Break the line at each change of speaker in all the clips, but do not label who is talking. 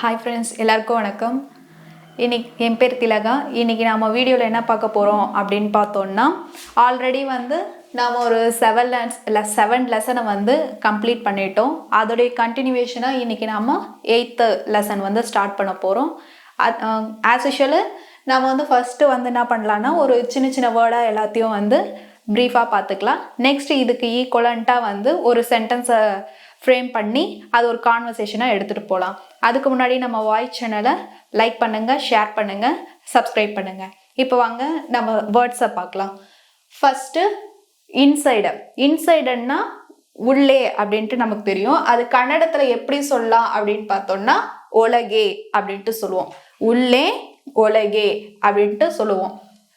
Hi friends எல்லாருக்கும் வணக்கம். இன்னைக்கு என் பேர் திலகா. இன்றைக்கி நம்ம வீடியோவில் என்ன பார்க்க போகிறோம் அப்படின்னு பார்த்தோன்னா ஆல்ரெடி வந்து நாம் ஒரு செவன் லெஸ் இல்லை செவன் லெசனை வந்து கம்ப்ளீட் பண்ணிட்டோம். அதோடைய கண்டினியூவேஷனாக இன்றைக்கி நாம் எயித்து லெசன் வந்து ஸ்டார்ட் பண்ண போகிறோம் ஆஸ் யூஷுவலு நம்ம வந்து ஃபஸ்ட்டு வந்து என்ன பண்ணலான்னா ஒரு சின்ன சின்ன வேர்டாக எல்லாத்தையும் வந்து ப்ரீஃபாக பார்த்துக்கலாம். நெக்ஸ்ட் இதுக்கு ஈக்குவலண்ட்டாக வந்து ஒரு சென்டென்ஸை ஃப்ரேம் பண்ணி அது ஒரு கான்வர்சேஷனாக எடுத்துகிட்டு போகலாம் அதுக்கு முன்னாடி நம்ம வாய்ஸ் சேனலை லைக் பண்ணுங்கள் ஷேர் பண்ணுங்கள் சப்ஸ்கிரைப் பண்ணுங்கள் இப்போ வாங்க நம்ம வேர்ட்ஸை பார்க்கலாம். ஃபஸ்ட்டு இன்சைடர் இன்சைடர்னா உள்ளே அப்படின்ட்டு நமக்கு தெரியும். அது கன்னடத்தில் எப்படி சொல்லலாம் அப்படின்னு பார்த்தோம்னா ஒலகே அப்படின்ட்டு சொல்லுவோம். உள்ளே ஒலகே அப்படின்ட்டு சொல்லுவோம்.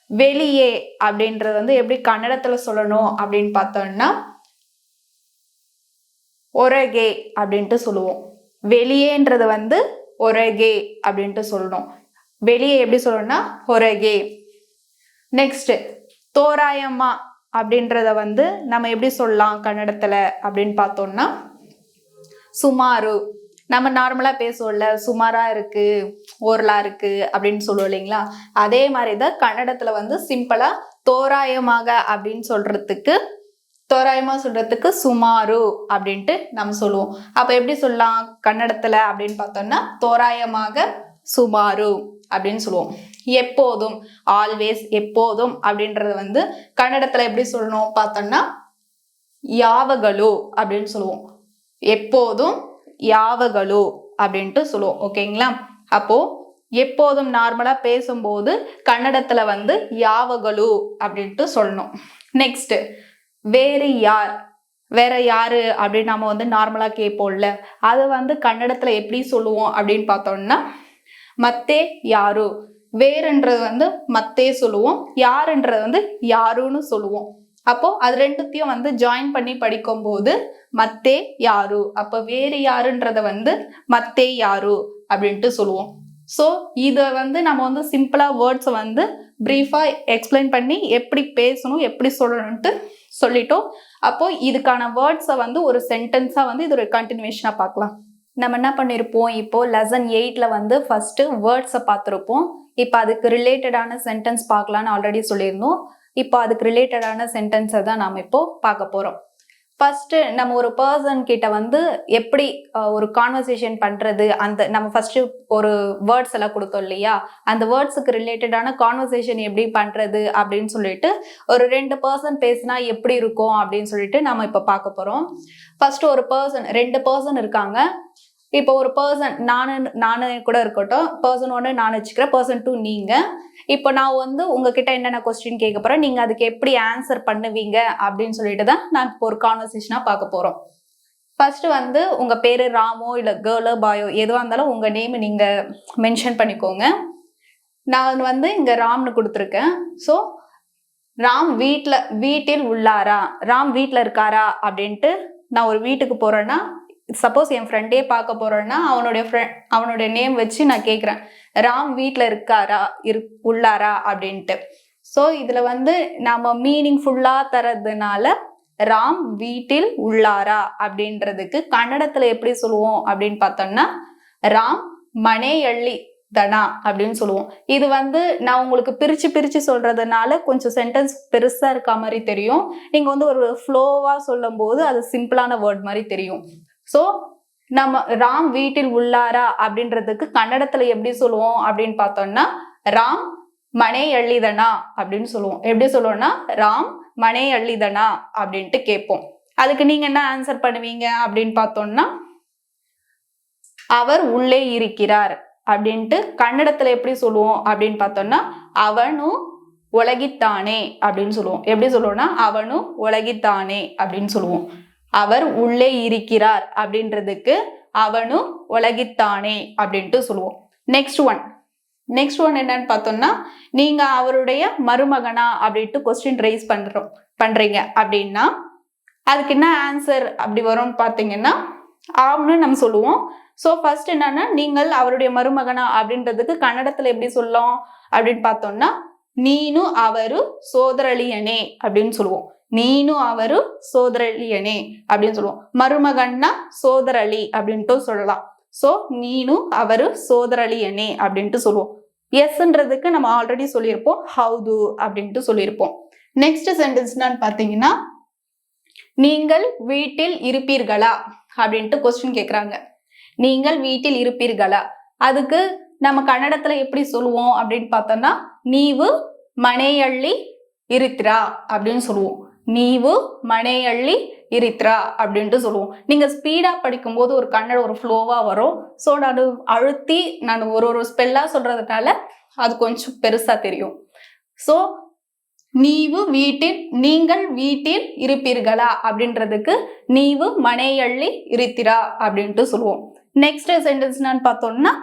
வெளியே அப்படின்றது வந்து எப்படி கன்னடத்தில் சொல்லணும் அப்படின்னு பார்த்தோம்னா ஒரகே அப்படின்ட்டு சொல்லுவோம். வெளியேன்றது வந்து ஒரகே அப்படின்ட்டு சொல்லணும். வெளியே எப்படி சொல்லணும்னா ஒரகே. நெக்ஸ்ட் தோராயமா அப்படின்றத வந்து நம்ம எப்படி சொல்லலாம் கன்னடத்துல அப்படின்னு பார்த்தோம்னா சுமாரு. நம்ம நார்மலாக பேசுவோம்ல சுமாரா இருக்கு ஓரலா இருக்கு அப்படின்னு சொல்லுவோம் இல்லைங்களா? அதே மாதிரி தான் கன்னடத்துல வந்து சிம்பிளா தோராயமாக அப்படின்னு சொல்றதுக்கு தோராயமாக சொல்கிறதுக்கு சுமாரு அப்படின்ட்டு நம்ம சொல்லுவோம். அப்போ எப்படி சொல்லலாம்? கன்னடத்தில் அப்படின்னு பார்த்தோம்னா தோராயமாக சுமாரு அப்படின்னு சொல்லுவோம். எப்போதும் ஆல்வேஸ் எப்போதும் அப்படின்றது வந்து கன்னடத்தில் எப்படி சொல்லணும் பார்த்தோம்னா யாவகளோ அப்படின்னு சொல்லுவோம். எப்போதும் யாவகளோ அப்படின்ட்டு சொல்லுவோம். ஓகேங்களா அப்போது எப்போதும் நார்மலாக பேசும்போது கன்னடத்தில் வந்து யாவகளோ அப்படின்ட்டு சொல்லணும். நெக்ஸ்ட்டு வேறு யார்? வேற யாரு? அப்படின்னு நம்ம வந்து நார்மலா கேட்போம்ல அது வந்து கன்னடத்துல எப்படி சொல்லுவோம் அப்படின்னு பார்த்தோம்னா மத்தே யாரு? வேறுன்றது வந்து மத்தே சொல்லுவோம். யாருன்றது வந்து யாருன்னு சொல்லுவோம். அப்போ அது ரெண்டுத்தையும் வந்து ஜாயின் பண்ணி படிக்கும்போது மத்தே யாரு? அப்போ வேறு யாருன்றத வந்து மத்தே யாரு? அப்படின்ட்டு சொல்லுவோம். ஸோ இதை வந்து நம்ம வந்து சிம்பிளா வேர்ட்ஸை வந்து ப்ரீஃபாக எக்ஸ்பிளைன் பண்ணி எப்படி பேசணும் எப்படி சொல்லணும்ட்டு சொல்லிட்டோம். அப்போது இதுக்கான வேர்ட்ஸை வந்து ஒரு சென்டென்ஸாக வந்து இது ஒரு கண்டினியூஷனாக பார்க்கலாம். நம்ம என்ன பண்ணியிருப்போம் இப்போது லெசன் எயிட்டில் வந்து ஃபஸ்ட்டு வேர்ட்ஸை பார்த்துருப்போம். இப்போ அதுக்கு ரிலேட்டடான சென்டென்ஸ் பார்க்கலான்னு ஆல்ரெடி சொல்லியிருந்தோம். இப்போ அதுக்கு ரிலேட்டடான சென்டென்ஸை தான் நாம் இப்போது பார்க்க போகிறோம் ஃபர்ஸ்ட் நம்ம ஒரு பர்சன் கிட்ட வந்து எப்படி ஒரு கான்வர்சேஷன் பண்றது அந்த நம்ம ஃபர்ஸ்ட் ஒரு வேர்ட்ஸ் எல்லாம் கொடுத்தோம் இல்லையா? அந்த வேர்ட்ஸுக்கு ரிலேட்டடான கான்வர்சேஷன் எப்படி பண்றது அப்படின்னு சொல்லிட்டு ஒரு ரெண்டு பர்சன் பேசினா எப்படி இருக்கும் அப்படின்னு சொல்லிட்டு நம்ம இப்போ பார்க்க போறோம். ஃபர்ஸ்ட் ஒரு பர்சன் ரெண்டு பர்சன் இருக்காங்க. இப்போ ஒரு பர்சன் நானு நானு கூட இருக்கட்டும். பர்சன் ஒன்று நான் வச்சுக்கிறேன் பர்சன் டூ நீங்கள் இப்போ நான் வந்து உங்ககிட்ட என்னென்ன கொஸ்டின் கேட்க போகிறேன் நீங்கள் அதுக்கு எப்படி ஆன்சர் பண்ணுவீங்க அப்படின்னு சொல்லிட்டு தான் நான் இப்போ ஒரு கான்வர்சேஷனாக பார்க்க போகிறோம் ஃபர்ஸ்ட் வந்து உங்கள் பேர் ராமோ இல்லை கேர்ளோ பாயோ எதுவாக இருந்தாலும் உங்கள் நேம் நீங்கள் மென்ஷன் பண்ணிக்கோங்க. நான் வந்து இங்கே ராம்னு கொடுத்துருக்கேன். ஸோ ராம் வீட்டில் வீட்டில் உள்ளாரா? ராம் வீட்டில் இருக்காரா? அப்படின்ட்டு நான் ஒரு வீட்டுக்கு போகிறேன்னா சப்போஸ் என் ஃப்ரெண்டே பார்க்க போறேன்னா அவனுடைய ஃப்ரெண்ட் அவனுடைய நேம் வச்சு நான் கேட்குறேன் ராம் வீட்டில் இருக்காரா? இரு உள்ளாரா? அப்படின்ட்டு. ஸோ இதில் வந்து நம்ம மீனிங்ஃபுல்லாக தரதுனால ராம் வீட்டில் உள்ளாரா? அப்படின்றதுக்கு கன்னடத்தில் எப்படி சொல்லுவோம் அப்படின்னு பார்த்தோம்னா ராம் மனேயள்ளி தனா? அப்படின்னு சொல்லுவோம். இது வந்து நான் உங்களுக்கு பிரிச்சு பிரிச்சு சொல்றதுனால கொஞ்சம் சென்டென்ஸ் பெருசா இருக்க மாதிரி தெரியும். நீங்க வந்து ஒரு ஃப்ளோவா சொல்லும் போது அது சிம்பிளான வேர்ட் மாதிரி தெரியும். ஸோ நம்ம ராம் வீட்டில் உள்ளாரா அப்படின்றதுக்கு கன்னடத்துல எப்படி சொல்லுவோம் அப்படின்னு பார்த்தோம்னா ராம் மனே எள்ளிதனா அப்படின்னு சொல்லுவோம். எப்படி சொல்லுவோம்னா ராம் மனே எள்ளிதனா அப்படின்ட்டு கேட்போம். அதுக்கு நீங்க என்ன ஆன்சர் பண்ணுவீங்க அப்படின்னு பார்த்தோம்னா அவர் உள்ளே இருக்கிறார் அப்படின்ட்டு கன்னடத்துல எப்படி சொல்லுவோம் அப்படின்னு பார்த்தோம்னா அவனும் உலகித்தானே அப்படின்னு சொல்லுவோம். எப்படி சொல்லுவோம்னா அவனும் உலகித்தானே அப்படின்னு சொல்லுவோம். அவர் உள்ளே இருக்கிறார் அப்படின்றதுக்கு அவனும் உலகித்தானே அப்படின்ட்டு சொல்லுவோம். நெக்ஸ்ட் ஒன் நெக்ஸ்ட் ஒன் என்னன்னு பார்த்தோம்னா நீங்க அவருடைய மருமகனா அப்படின்ட்டு கொஸ்டின் ரைஸ் பண்றோம் பண்றீங்க அப்படின்னா அதுக்கு என்ன ஆன்சர் அப்படி வரும்னு பார்த்தீங்கன்னா ஆம்னு நம்ம சொல்லுவோம். ஸோ ஃபர்ஸ்ட் என்னன்னா நீங்கள் அவருடைய மருமகனா அப்படின்றதுக்கு கன்னடத்துல எப்படி சொல்லலாம் அப்படின்னு பார்த்தோம்னா நீனும் அவரு சோதரளியனே அப்படின்னு சொல்லுவோம். நீனும் அவரு சோதரளியனே அப்படின்னு சொல்லுவோம். மருமகன்னா சோதரளி அப்படின்ட்டு சொல்லலாம். ஸோ நீனும் அவரு சோதரளியனே அப்படின்ட்டு சொல்லுவோம். எஸ்ன்றதுக்கு நம்ம ஆல்ரெடி சொல்லியிருப்போம். ஹவுது அப்படின்ட்டு சொல்லியிருப்போம். நெக்ஸ்ட் சென்டென்ஸ் என்னன்னு பார்த்தீங்கன்னா நீங்கள் வீட்டில் இருப்பீர்களா அப்படின்ட்டு கொஸ்டின் கேட்குறாங்க நீங்கள் வீட்டில் இருப்பீர்களா? அதுக்கு நம்ம கன்னடத்துல எப்படி சொல்லுவோம் அப்படின்னு பார்த்தோம்னா நீவு மனையள்ளி இருக்கிறா அப்படின்னு சொல்லுவோம். நீவு மனையள்ளி இருத்திரா அப்படின்ட்டு சொல்லுவோம். நீங்க ஸ்பீடா படிக்கும்போது ஒரு கன்னட ஒரு ஃப்ளோவா வரும். ஸோ நான் அழுத்தி நான் ஒரு ஒரு ஸ்பெல்லா சொல்றதுனால அது கொஞ்சம் பெருசா தெரியும். ஸோ நீவு வீட்டில் நீங்கள் வீட்டில் இருப்பீர்களா அப்படின்றதுக்கு நீவு மனையள்ளி இருத்திரா அப்படின்ட்டு சொல்லுவோம். நெக்ஸ்ட் சென்டென்ஸ் என்னன்னு பார்த்தோம்னா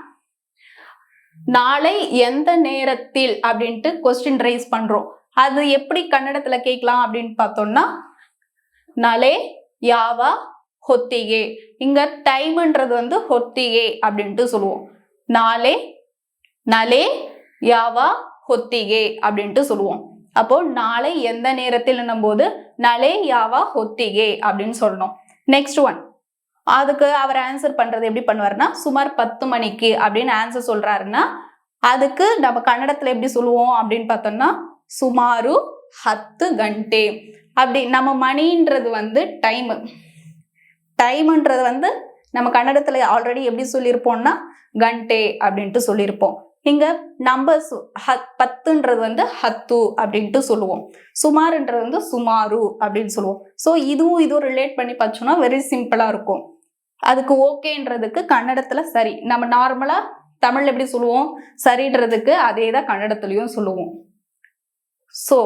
நாளை எந்த நேரத்தில் அப்படின்ட்டு கொஸ்டின் ரைஸ் பண்றோம். அது எப்படி கன்னடத்துல கேட்கலாம் அப்படின்னு பார்த்தோம்னா நலே யாவா ஹொத்திகே. இங்க டைம்ன்றது வந்து ஹொத்திகே அப்படின்ட்டு சொல்லுவோம். நாளே நலே யாவா ஹொத்திகே அப்படின்ட்டு சொல்லுவோம். அப்போ நாளை எந்த நேரத்தில் போது நலே யாவா ஹொத்திகே அப்படின்னு சொல்லணும். நெக்ஸ்ட் ஒன் அதுக்கு அவர் ஆன்சர் பண்றது எப்படி பண்ணுவாருன்னா சுமார் பத்து மணிக்கு அப்படின்னு ஆன்சர் சொல்றாருன்னா அதுக்கு நம்ம கன்னடத்துல எப்படி சொல்லுவோம் அப்படின்னு பார்த்தோம்னா சுமாரு ஹத்து கண்டே. அப்படி நம்ம மணின்றது வந்து டைம் டைம்ன்றது வந்து நம்ம கன்னடத்தில் ஆல்ரெடி எப்படி சொல்லியிருப்போம்னா கண்டே அப்படின்ட்டு சொல்லியிருப்போம். இங்கே நம்பர்ஸ் பத்துன்றது வந்து ஹத்து அப்படின்ட்டு சொல்லுவோம். சுமாருன்றது வந்து சுமாரு அப்படின்னு சொல்லுவோம். ஸோ இதுவும் இதுவும் ரிலேட் பண்ணி பார்த்தோம்னா வெரி சிம்பிளாக இருக்கும். அதுக்கு ஓகேன்றதுக்கு கன்னடத்தில் சரி. நம்ம நார்மலாக தமிழ் எப்படி சொல்லுவோம்? சரின்றதுக்கு அதே தான் கன்னடத்துலையும் சொல்லுவோம். ஸோ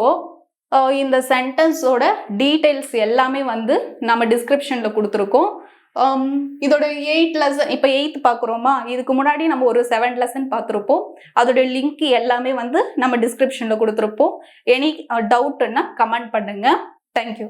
uh, இந்த சென்டென்ஸோட டீட்டெயில்ஸ் எல்லாமே வந்து நம்ம டிஸ்கிரிப்ஷனில் கொடுத்துருக்கோம். Um, இதோட எயிட் லெசன் இப்போ எயித் பார்க்குறோமா? இதுக்கு முன்னாடி நம்ம ஒரு செவன் லெசன் பார்த்துருப்போம். அதோட லிங்க் எல்லாமே வந்து நம்ம டிஸ்கிரிப்ஷனில் கொடுத்துருப்போம். எனி uh, டவுட்னா கமெண்ட் பண்ணுங்கள் தேங்க்யூ